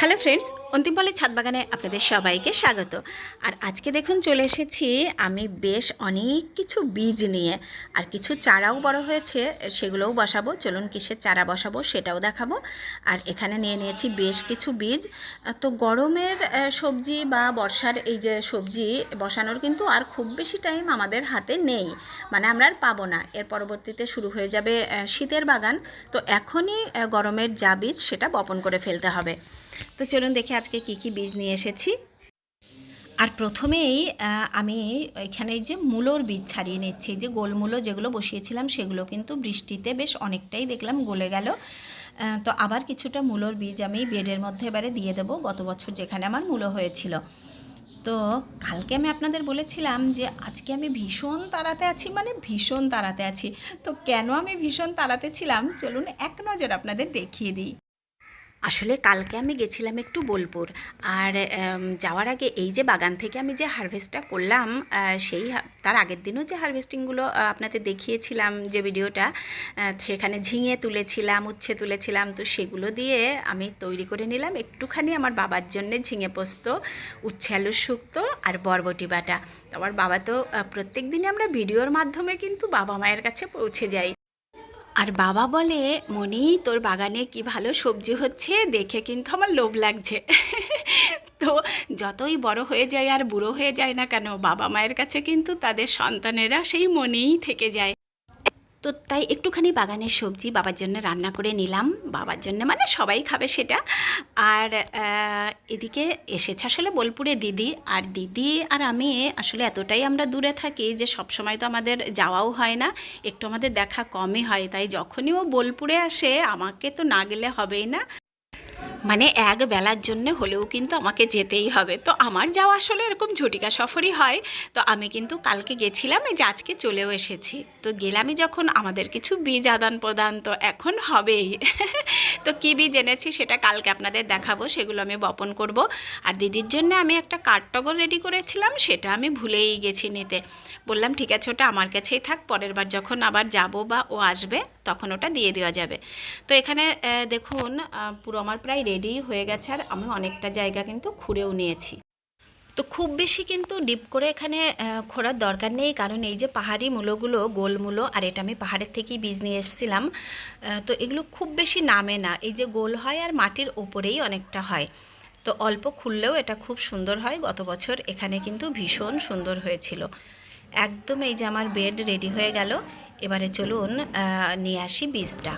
Hello friends অন্তিমপালের ছাদ বাগানে আপনাদের সবাইকে স্বাগত। আর আজকে দেখুন চলে এসেছি আমি বেশ অনেক কিছু বীজ নিয়ে। আর কিছু চারাও বড় হয়েছে, সেগুলোও বসাবো। চলুন কিসের চারা বসাবো সেটাও দেখাবো। আর এখানে নিয়ে নিয়েছি বেশ কিছু বীজ। তো গরমের সবজি বা বর্ষার এই যে সবজি বসানোর কিন্তু আর খুব বেশি টাইম আমাদের হাতে নেই। মানে আমরা আর পাবো না। এর পরবর্তীতে শুরু হয়ে যাবে শীতের বাগান। তো এখনই গরমের যা বীজ সেটা বপন করে ফেলতে হবে। তো চলুন দেখি আজকে কি কি বীজ নিয়ে এসেছি। আর প্রথমেই আমি এখানে যে মূলোর বীজ ছাড়িয়ে নিচ্ছি, যে গোলমূলো যেগুলো বসিয়েছিলাম সেগুলো কিন্তু বৃষ্টিতে বেশ অনেকটাই দেখলাম গলে গেল। তো আবার কিছুটা মূলোর বীজ আমি বেডের মধ্যে এবারে দিয়ে দেবো, গত বছর যেখানে আমার মূলো হয়েছিল। তো কালকে আমি আপনাদের বলেছিলাম যে আজকে আমি ভীষণ তাড়াতে আছি মানে ভীষণ তাড়াতে আছি। তো কেন আমি ভীষণ তাড়াতে ছিলাম? চলুন এক নজর আপনাদের দেখিয়ে দিই। আসলে কালকে আমি গেছিলাম একটু বোলপুর। আর যাওয়ার আগে এই যে বাগান থেকে আমি যে হারভেস্টটা করলাম সেই তার আগের দিনও যে হারভেস্টিংগুলো আপনাদের দেখিয়েছিলাম যে ভিডিওটা সেখানে ঝিঙে তুলেছিলাম, উচ্ছে তুলেছিলাম, তো সেগুলো দিয়ে আমি তৈরি করে নিলাম একটুখানি আমার বাবার জন্য ঝিঙে পোস্ত, উচ্ছে আলুর শুক্তো আর বরবটি বাটা। আমার বাবা তো প্রত্যেক দিনই আমরা ভিডিওর মাধ্যমে কিন্তু বাবা মায়ের কাছে পৌঁছে যাই। আর বাবা বলে, মনি, তোর বাগানে কি ভালো সবজি হচ্ছে? দেখে কিন্তু আমার লোভ লাগছে। তো যতই বড় হয়ে যায় আর বুড়ো হয়ে যায় না কেন, বাবা মায়ের কাছে কিন্তু তাদের সন্তানেরা সেই মনেই থেকে যায়। তো তাই একটুখানি বাগানের সবজি বাবার জন্য রান্না করে নিলাম। বাবার জন্য মানে সবাই খাবে সেটা। আর এদিকে এসেছে আসলে বোলপুরে দিদি। আর দিদি আর আমি আসলে এতটাই আমরা দূরে থাকি যে সব সময় তো আমাদের যাওয়াও হয় না। একটু আমাদের দেখা কমই হয়। তাই যখনই ও বোলপুরে আসে, আমাকে তো না গেলে হবেই না। মানে এক বেলার জন্য হলেও কিন্তু আমাকে যেতেই হবে। তো আমার যাওয়া আসলে এরকম ঝটিকা সফরই হয়। তো আমি কিন্তু কালকে গেছিলাম, এই যে আজকে চলেও এসেছি। তো গেলামই যখন আমাদের কিছু বীজ আদান প্রদান, তো এখন হবেই। তো কী বীজ এনেছি সেটা কালকে আপনাদের দেখাবো, সেগুলো আমি বপন করব। আর দিদির জন্য আমি একটা কাঠটগর রেডি করেছিলাম, সেটা আমি ভুলেই গেছি নিতে। বললাম, ঠিক আছে, ওটা আমার কাছেই থাক, পরের বার যখন আবার যাব বা ও আসবে, তখন ওটা দিয়ে দেওয়া যাবে। তো এখানে দেখুন পুরো আমার প্রায় রেডি হয়ে গেছে আর আমি অনেকটা জায়গা কিন্তু খুঁড়েও নিয়েছি। তো খুব বেশি কিন্তু ডিপ করে এখানে খোঁড়ার দরকার নেই কারণ এই যে পাহাড়ি মূলোগুলো, গোল মূলো আর এটা আমি পাহাড়ের থেকেই বীজ নিয়ে এসেছিলাম তো এগুলো খুব বেশি নামে না। এই যে গোল হয় আর মাটির ওপরেই অনেকটা হয়। তো অল্প খুললেও এটা খুব সুন্দর হয়। গত বছর এখানে কিন্তু ভীষণ সুন্দর হয়েছিল। একদম এই যে আমার বেড রেডি হয়ে গেল। এবারে চলুন নিয়ে আসি বীজটা।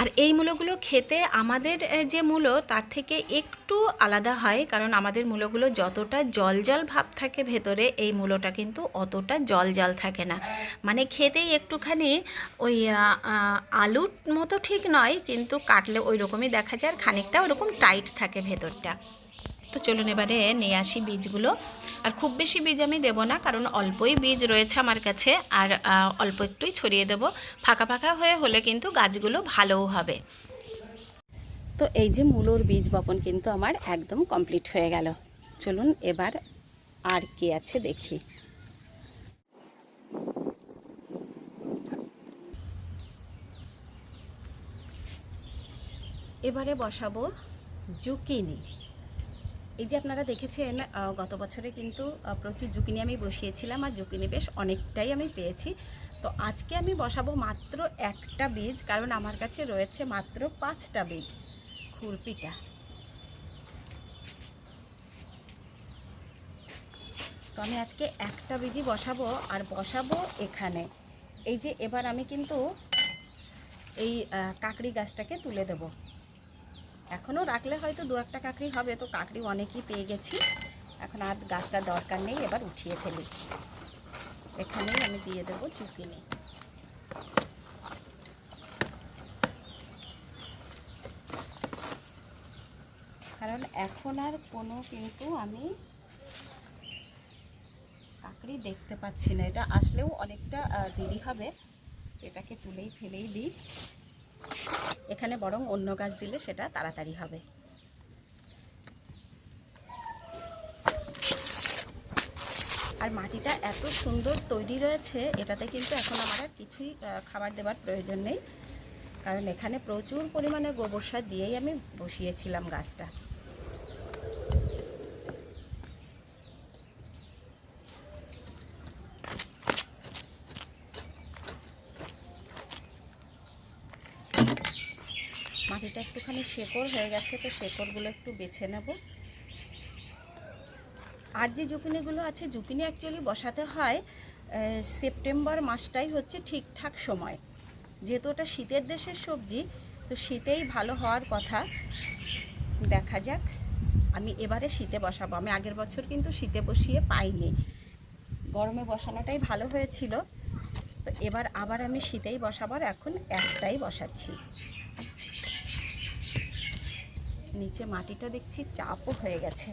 আর এই মূলোগুলো খেতে আমাদের যে মূলো, তার থেকে একটু আলাদা হয়, কারণ আমাদের মূলোগুলো যতটা জল জল ভাব থাকে ভেতরে, এই মূলোটা কিন্তু অতটা জল জল থাকে না। মানে খেতেই একটুখানি ওই আলুর মতো ঠিক নয়, কিন্তু কাটলে ওই রকমই দেখা যায়, আর খানিকটা ওরকম টাইট থাকে ভেতরটা। তো চলুন এবারে নিয়ে আসি বীজগুলো। আর খুব বেশি বীজ আমি দেবো না কারণ অল্পই বীজ রয়েছে আমার কাছে আর অল্প একটুই ছড়িয়ে দেবো। ফাঁকা ফাঁকা হয়ে হলে কিন্তু গাছগুলো ভালোও হবে। তো এই যে মূলোর বীজ বপন কিন্তু আমার একদম কমপ্লিট হয়ে গেল। চলুন এবার আর কি আছে দেখি। এবারে বসাবো জুকিনি। এই যে আপনারা দেখেছেন গত বছরে কিন্তু প্রচুর জুকিনি আমি বসিয়েছিলাম আর জুকিনি বেশ অনেকটাই আমি পেয়েছি। তো আজকে আমি বসাবো মাত্র একটা বীজ, কারণ আমার কাছে রয়েছে মাত্র পাঁচটা বীজ, খুরপিটা। তো আমি আজকে একটা বীজই বসাবো, আর বসাবো এখানে। এই যে এবার আমি কিন্তু এই কাকড়ি গাছটাকে তুলে দেবো। এখনও রাখলে হয়তো দু একটা কাকড়ি হবে, তো কাকড়ি অনেকই পেয়ে গেছি। এখন আর গাছটার দরকার নেই, এবার উঠিয়ে ফেলি। এখানেই আমি দিয়ে দেবো চুকিনি কারণ এখন আর কোনো কিন্তু আমি কাকড়ি দেখতে পাচ্ছি না। এটা আসলেও অনেকটা দেরি হবে। এটাকে তুলেই ফেলেই দিই। এখানে বরং অন্য গাছ দিলে সেটা তাড়াতাড়ি হবে। আর মাটিটা এত সুন্দর তৈরি রয়েছে, এটাতে কিন্তু এখন আমার আর কিছুই খাবার দেওয়ার প্রয়োজন নেই। কারণ এখানে প্রচুর পরিমাণে গোবর সার দিয়েই আমি বসিয়েছিলাম গাছটা। মাটিটা একটুখানি শেকড় হয়ে গেছে, তো শেকড়গুলো একটু বেছে নেব। আর যে জুকিনিগুলো আছে জুকিনি অ্যাকচুয়ালি বসাতে হয় সেপ্টেম্বর মাসটাই হচ্ছে ঠিকঠাক সময়। যেহেতু ওটা শীতের দেশের সবজি, তো শীতেই ভালো হওয়ার কথা। দেখা যাক, আমি এবারে শীতে বসাবো। আমি আগের বছর কিন্তু শীতে বসিয়ে পাইনি। গরমে বসানোটাই ভালো হয়েছিল। তো এবার আবার আমি শীতেই বসাবার এখন একটাই বসাচ্ছি। নিচে মাটিটা দেখছি, চাপও হয়ে গেছে।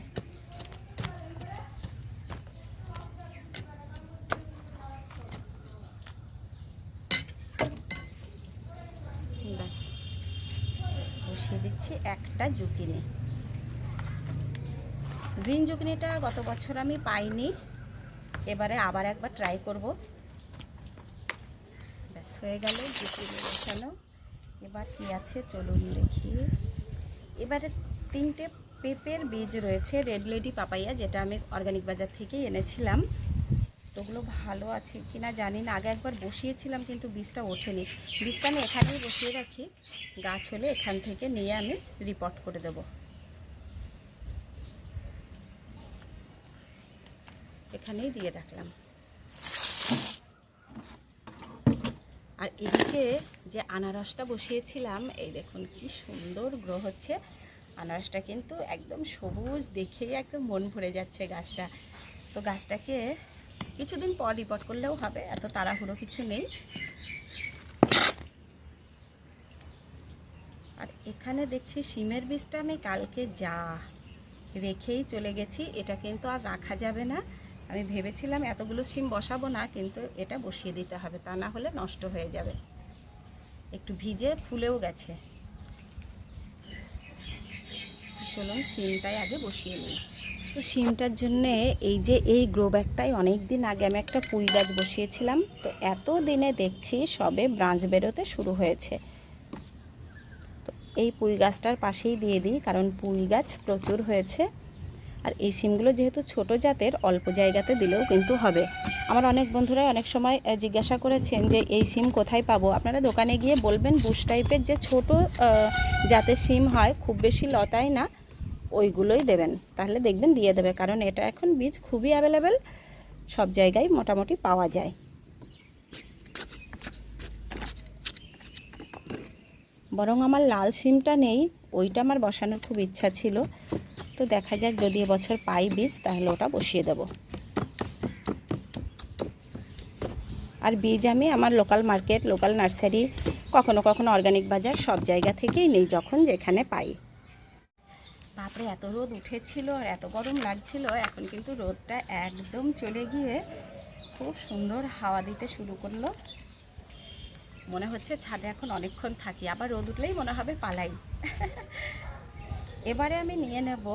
ব্যাস, বসিয়ে দিচ্ছি একটা জুকিনি। গ্রিন জুকিনিটা গত বছর আমি পাইনি, এবারে আবার একবার ট্রাই করব। ব্যাস, হয়ে গেল জুকিনি বসানো। এবার কি আছে চলুন দেখি। এবারে তিনটে পেঁপের বীজ রয়েছে, রেড লেডি পাপাইয়া, যেটা আমি অর্গানিক বাজার থেকেই এনেছিলাম। তো ওগুলো ভালো আছে কি না জানি না, আগে একবার বসিয়েছিলাম কিন্তু বীজটা ওঠেনি। বীজটা আমি এখানেই বসিয়ে রাখি, গাছ হলে এখান থেকে নিয়ে আমি রিপোর্ট করে দেব। এখানেই দিয়ে রাখলাম। আর এদিকে যে আনারসটা বসিয়েছিলাম, এই দেখুন কি সুন্দর গ্রো হচ্ছে। আনারসটা কিন্তু একদম সবুজ দেখেই একদম মন ভরে যাচ্ছে গাছটা। তো গাছটাকে কিছুদিন পর রিপোর্ট করলেও হবে, এত তাড়াহুড়ো কিছু নেই। আর এখানে দেখছি সিমের বীজটা আমি কালকে যা রেখেই চলে গেছি, এটা কিন্তু আর রাখা যাবে না। আমি ভেবেছিলাম এতগুলো সিম বসাবো না, কিন্তু এটা বসিয়ে দিতে হবে, তা না হলে নষ্ট হয়ে যাবে। একটু ভিজে ফুলেও গেছে। চলুন সিমটাই আগে বসিয়ে নিই। তো সিমটার জন্যে এই যে এই গ্রো ব্যাগটাই অনেক দিন আগে আমি একটা পুঁই গাছ বসিয়েছিলাম, তো এত দিনে দেখছি সবে ব্রাঞ্চ বেরোতে শুরু হয়েছে। তো এই পুঁই গাছটার পাশেই দিয়ে দিই, কারণ পুঁই গাছ প্রচুর হয়েছে। আর এই সিমগুলো যেহেতু ছোট জাতের, অল্প জায়গাতে দিলেও কিন্তু হবে। আমার অনেক বন্ধুরাই অনেক সময় জিজ্ঞাসা করেছেন যে এই সিম কোথায় পাবো? আপনারা দোকানে গিয়ে বলবেন বুশ টাইপের যে ছোট জাতের সিম হয়, খুব বেশি লতায় না, ওইগুলোই দেবেন। তাহলে দেখবেন দিয়ে দেবে, কারণ এটা এখন বীজ খুবই অ্যাভেলেবেল সব জায়গায় মোটামুটি পাওয়া যায়। বরং আমার লাল সিমটা নেই, ওইটা আমার বসানোর খুব ইচ্ছা ছিল। তো দেখা যাক যদি এবছর পাই বীজ, তাহলে ওটা বসিয়ে দেব। আর বীজ আমি আমার লোকাল মার্কেট লোকাল নার্সারি কখনো কখনো অর্গানিক বাজার সব জায়গা থেকেই নেই যখন যেখানে পাই। বাপরে, এত রোদ উঠেছিল আর এত গরম লাগছিল, এখন কিন্তু রোদটা একদম চলে গিয়ে খুব সুন্দর হাওয়া দিতে শুরু করল। মনে হচ্ছে ছাদে এখন অনেকক্ষণ থাকি, আবার রোদ উঠলেই মনে হবে পালাই। এবারে আমি নিয়ে নেব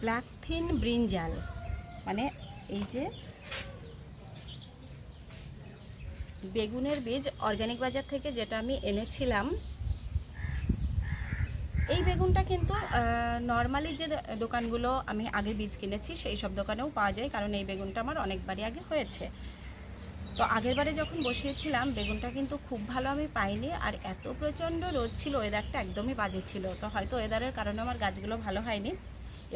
ব্ল্যাক থিন ব্রিঞ্জাল মানে এই যে বেগুনের বীজ অর্গানিক বাজার থেকে যেটা আমি এনেছিলাম। এই বেগুনটা কিন্তু নর্মালি যে দোকানগুলো আমি আগে বীজ কিনেছি, সেই সব দোকানেও পাওয়া যায়, কারণ এই বেগুনটা আমার অনেকবারই আগে হয়েছে। তো আগেরবারে যখন বসিয়েছিলাম, বেগুনটা কিন্তু খুব ভালো আমি পাইনি আর এত প্রচণ্ড রোদ ছিল ওয়েদারটা একদমই বাজে ছিল। তো হয়তো ওয়েদারের কারণে আমার গাছগুলো ভালো হয়নি।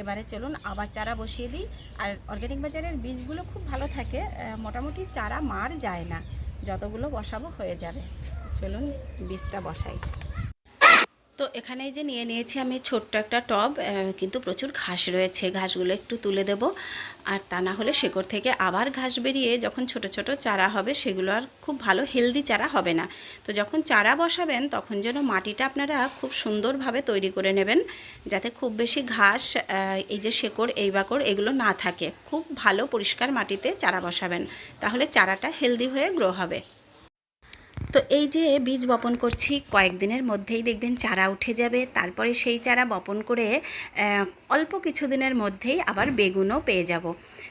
এবারে চলুন আবার চারা বসিয়ে দিই। আর অর্গ্যানিক বাজারের বীজগুলো খুব ভালো থাকে মোটামুটি চারা মার যায় না। যতগুলো বসাবো হয়ে যাবে। চলুন বীজটা বসাই। তো এখানে যে নিয়ে নিয়েছি আমি ছোট্ট একটা টব কিন্তু প্রচুর ঘাস রয়েছে। ঘাসগুলো একটু তুলে দেব। আর তা না হলে শেকড় থেকে আবার ঘাস বেরিয়ে যখন ছোট ছোট চারা হবে, সেগুলো আর খুব ভালো হেলদি চারা হবে না। তো যখন চারা বসাবেন, তখন যেন মাটিটা আপনারা খুব সুন্দরভাবে তৈরি করে নেবেন, যাতে খুব বেশি ঘাস এই যে শেকড়, এই বাকড়, এগুলো না থাকে। খুব ভালো পরিষ্কার মাটিতে চারা বসাবেন। তাহলে চারাটা হেলদি হয়ে গ্রো হবে। তো এই যে বীজ বপন করছি, কয়েকদিনের মধ্যেই দেখবেন চারা উঠে যাবে। তারপরে সেই চারা বপন করে অল্প কিছুদিনের মধ্যেই আবার বেগুনও পেয়ে যাব।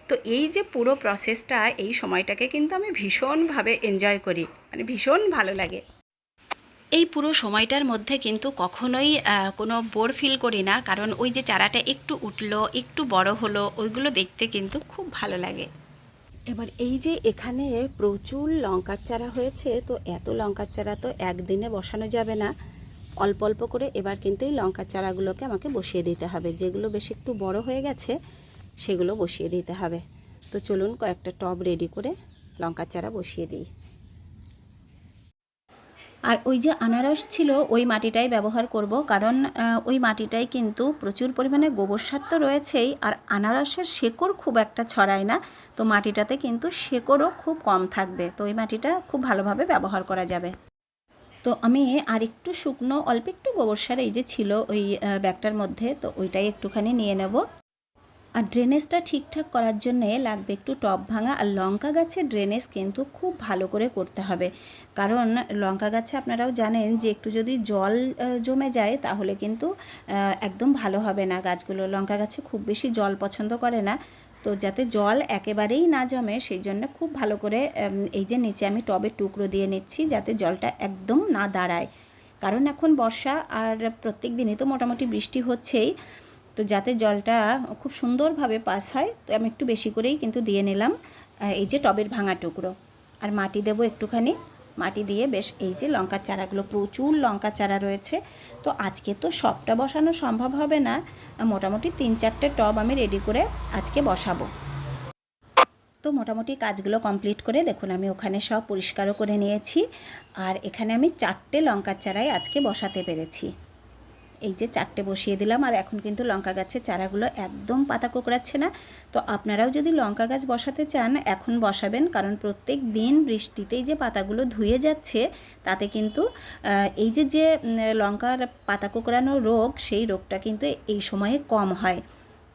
তো এই যে পুরো প্রসেসটা এই সময়টাকে কিন্তু আমি ভীষণভাবে এনজয় করি। মানে ভীষণ ভালো লাগে। এই পুরো সময়টার মধ্যে কিন্তু কখনোই কোনো বোর ফিল করি না। কারণ ওই যে চারাটা একটু উঠল, একটু বড় হলো, ওইগুলো দেখতে কিন্তু খুব ভালো লাগে। এবার এই যে এখানে প্রচুর লঙ্কার চারা হয়েছে, তো এত লঙ্কার চারা তো একদিনে বসানো যাবে না। অল্প অল্প করে এবার কিন্তু এই লঙ্কার চারাগুলোকে আমাকে বসিয়ে দিতে হবে। যেগুলো বেশ একটু বড় হয়ে গেছে, সেগুলো বসিয়ে দিতে হবে। তো চলুন কয়েকটা টব রেডি করে লঙ্কার চারা বসিয়ে দিই। আর ওই যে আনারস ছিল, ওই মাটিটাই ব্যবহার করব। কারণ ওই মাটিটাই কিন্তু প্রচুর পরিমাণে গোবর সার তো রয়েছেই, আর আনারসের শেকড় খুব একটা ছড়ায় না। তো মাটিটাতে কিন্তু শেকড়ও খুব কম থাকবে। তো ওই মাটিটা খুব ভালোভাবে ব্যবহার করা যাবে। তো আমি আর একটু শুকনো, অল্প একটু গোবর সার এই যে ছিল ওই ব্যাগটার মধ্যে, তো ওইটাই একটুখানি নিয়ে নেব। আর ড্রেনেজটা ঠিকঠাক করার জন্যে লাগবে একটু টব ভাঙা আর লঙ্কা গাছের ড্রেনেজ কিন্তু খুব ভালো করে করতে হবে। কারণ লঙ্কা গাছে আপনারাও জানেন যে একটু যদি জল জমে যায় তাহলে কিন্তু একদম ভালো হবে না গাছগুলো। লঙ্কা গাছে খুব বেশি জল পছন্দ করে না। তো যাতে জল একেবারেই না জমে সেই জন্য খুব ভালো করে এই যে নিচে আমি টবের টুকরো দিয়ে নিচ্ছি যাতে জলটা একদম না দাঁড়ায়। কারণ এখন বর্ষা আর প্রত্যেক দিনই তো মোটামুটি বৃষ্টি হচ্ছেই। তো যাতে জলটা খুব সুন্দরভাবে পাস হয়, তো আমি একটু বেশি করেই কিন্তু দিয়ে নিলাম এই যে টবের ভাঙা টুকরো। আর মাটি দেবো একটুখানি। মাটি দিয়ে বেশ এই যে লঙ্কার চারাগুলো, প্রচুর লঙ্কা চারা রয়েছে। তো আজকে তো সবটা বসানো সম্ভব হবে না। মোটামুটি তিন চারটে টব আমি রেডি করে আজকে বসাবো। তো মোটামুটি কাজগুলো কমপ্লিট করে দেখুন, আমি ওখানে সব পরিষ্কারও করে নিয়েছি। আর এখানে আমি চারটে লঙ্কার চারাই আজকে বসাতে পেরেছি। এই যে চারটে বসিয়ে দিলাম আর এখন কিন্তু লঙ্কা গাছের চারাগুলো একদম পাতা কোকড়াচ্ছে না। তো আপনারাও যদি লঙ্কা গাছ বসাতে চান, এখন বসাবেন কারণ প্রত্যেক দিন বৃষ্টিতেই যে পাতাগুলো ধুয়ে যাচ্ছে, তাতে কিন্তু এই যে যে লঙ্কার পাতা কোকড়ানো রোগ, সেই রোগটা কিন্তু এই সময়ে কম হয়।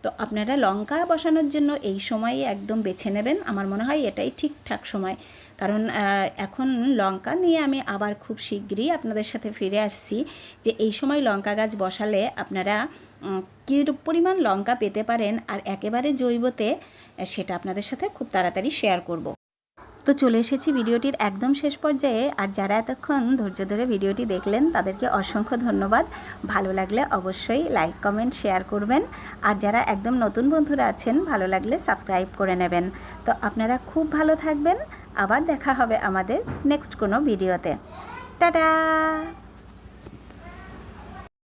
তো আপনারা লঙ্কা বসানোর জন্য এই সময়ই একদম বেছে নেবেন। আমার মনে হয় এটাই ঠিকঠাক সময়। কারণ এখন লঙ্কা নিয়ে আমি আবার খুব শীঘ্রই আপনাদের সাথে ফিরে আসছি যে এই সময় লঙ্কা গাছ বসালে আপনারা কী পরিমাণ লঙ্কা পেতে পারেন আর একেবারে জৈবতে সেটা আপনাদের সাথে খুব তাড়াতাড়ি শেয়ার করব। তো চলে এসেছি ভিডিওটির একদম শেষ পর্যায়ে আর যারা এতক্ষণ ধৈর্য ধরে ভিডিওটি দেখলেন তাদেরকে অসংখ্য ধন্যবাদ। ভালো লাগলে অবশ্যই লাইক কমেন্ট শেয়ার করবেন আর যারা একদম নতুন বন্ধুরা আছেন ভালো লাগলে সাবস্ক্রাইব করে নেবেন। তো আপনারা খুব ভালো থাকবেন। আবার দেখা হবে আমাদের নেক্সট কোনো ভিডিওতে টাটা!